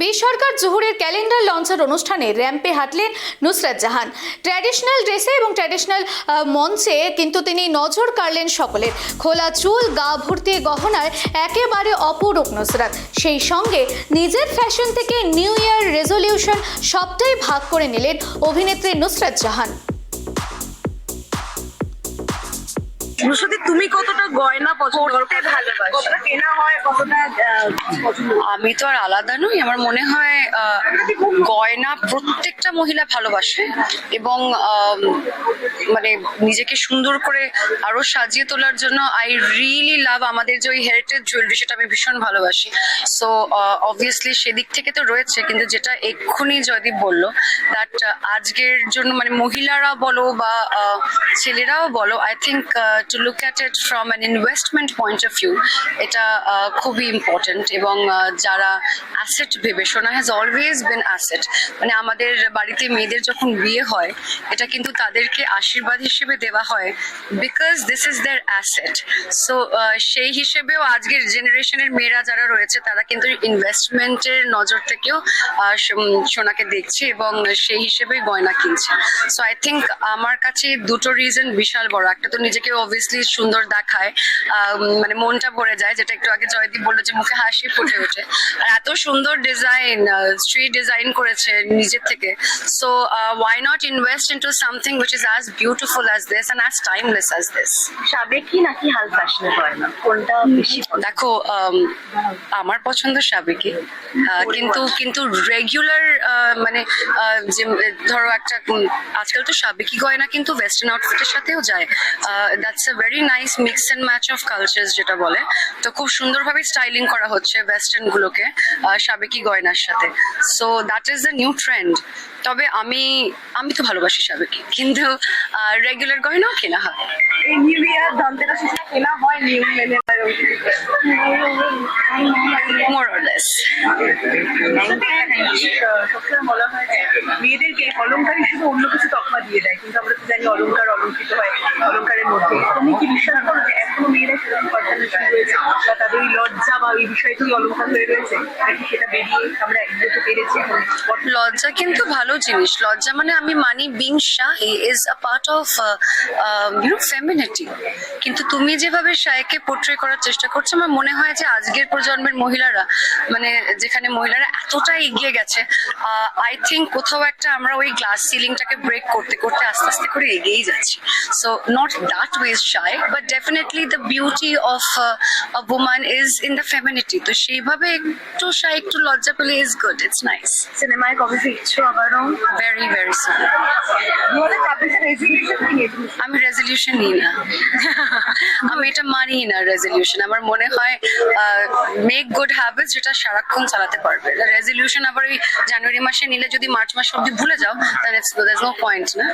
বেসরকার জোহরের ক্যালেন্ডার লঞ্চের অনুষ্ঠানে র্যাম্পে হাঁটলেন নুসরাত জাহান। ট্র্যাডিশনাল ড্রেসে এবং ট্র্যাডিশনাল মঞ্চে কিন্তু তিনি নজর কাড়লেন সকলের। খোলা চুল, গা ভর্তি গহনায় একেবারে অপরূপ নুসরাত। সেই সঙ্গে নিজের ফ্যাশন থেকে নিউ ইয়ার রেজলিউশন সবটাই ভাগ করে নিলেন অভিনেত্রী নুসরাত জাহান। নুসরাতি তুমি কতটা গয়না পছন্দ করতে ভালোবাসি। কতটা কেনা হয় কতটা? আমি তো আর আলাদা নই আমার মনে হয় গয়না প্রত্যেকটা মহিলা ভালোবাসে এবং মানে নিজেকে সুন্দর করে আরও সাজিয়ে তোলার জন্য আই রিয়েলি লাভ আমাদের যে ওই হেরিটেজ জুয়েলারি সেটা আমি ভীষণ ভালোবাসি সো অবভিয়াসলি সেদিক থেকে তো রয়েছে কিন্তু যেটা এক্ষুনি জয়দীপ বলল দ্যাট আজকের জন্য মানে মহিলারা বলো বা ছেলেরাও বলো I think to look at it from an investment point of view এটা খুবই ইম্পর্টেন্ট এবং যারা অ্যাসেট ভেবে, সোনা হ্যাজ অলওয়েজ বিন অ্যাসেট মানে আমাদের বাড়িতে মেয়েদের যখন বিয়ে হয়, এটা কিন্তু তাদেরকে আশীর্বাদ হিসেবে দেওয়া হয় because this is their asset so সেই হিসেবেও আজকের জেনারেশনের মেয়েরা যারা রয়েছে, তারা কিন্তু ইনভেস্টমেন্টের নজর থেকেও সোনাকে দেখছে এবং সেই হিসেবেই গয়না কিনছে। সো আই থিঙ্ক আমার কাছে দুটো রিজন বিশাল বড়। একটা তো নিজেকে অবভিয়াসলি সুন্দর দেখায় আহ, মানে মনটা ভরে যায় যেটা একটু আগে জয়দীপ বলল যে মুখে হাসি ফুটে ওঠে। আর এত সুন্দর ডিজাইন স্ট্রি ডিজাইন করেছে নিজের থেকে। So why not invest into something which is as beautiful as this and as timeless as this সাবেকি নাকি হাল ফ্যাশনে গয়না কোনটা বেশি দেখো আমার পছন্দ সাবেকি কিন্তু কিন্তু রেগুলার মানে যে ধরো একটা আজকাল তো সাবেকি গয়না কিন্তু ওয়েস্টার্ন আউটফিটের সাথেও যায়। That's a very nice mix and match of culture যেটা বলে। তো খুব সুন্দরভাবে স্টাইলিং করা হচ্ছে ওয়েস্টার্ন গুলোকে সাবেকি গয়নার সাথে। So that is the new trend তবে আমি আমি তো ভালোবাসি সাবেকি কিন্তু রেগুলার গয়নাও কেনা হয়। এই নিউ ইয়ার ধনতেরাস হিসেবে কেনা হয় নিউ মোর অর সবসময় বলা হয় যে মেয়েদেরকে অন্য কিছু তকমা দিয়ে দেয়। কিন্তু আমরা তো জানি অলংকার অলঙ্কিত হয় অলংকারের মধ্যে। তুমি কি বিশ্বাস করো যে এখনও মেয়েরা সেরকম পাল্টানো শুরু বা তাদের ওই লজ্জা বা ওই বিষয়টি অলংকার হয়ে রয়েছে? নাকি সেটা বেরিয়ে আমরা এগোতে পেরেছি? এখন লজ্জা কিন্তু ভালো জিনিস, লজ্জা মানে আমি মানি being shy is a part of you know femininity কিন্তু তুমি যেভাবে শাইকে পোট্রে করার চেষ্টা করছ, আমার মনে হয় যে আজকের প্রজন্মের মহিলারা মানে যেখানে মহিলারা এতটা এগিয়ে গেছে আই থিঙ্ক কোথাও একটা আমরা ওই গ্লাস সিলিংটাকে ব্রেক করতে করতে আস্তে আস্তে করে এগিয়েই যাচ্ছি। So not that ways shy but definitely the beauty of a woman is in the femininity তো সেইভাবে একটু শাই একটু লজ্জা পেলে ইজ গুড ইটস নাইস সিনেমায় কবে ফিরছো আবারও? Very very, very soon. আমি রেজলিউশন নিই না। আমি এটা মানি না রেজলিউশন আমার মনে হয় মেক গুড হ্যাবিটস যেটা সারাক্ষণ চালাতে পারবে। রেজলিউশন আবার ওই জানুয়ারি মাসে নিলে যদি মার্চ মাস অব্দি ভুলে যাও তাহলে ইটস নো পয়েন্ট না।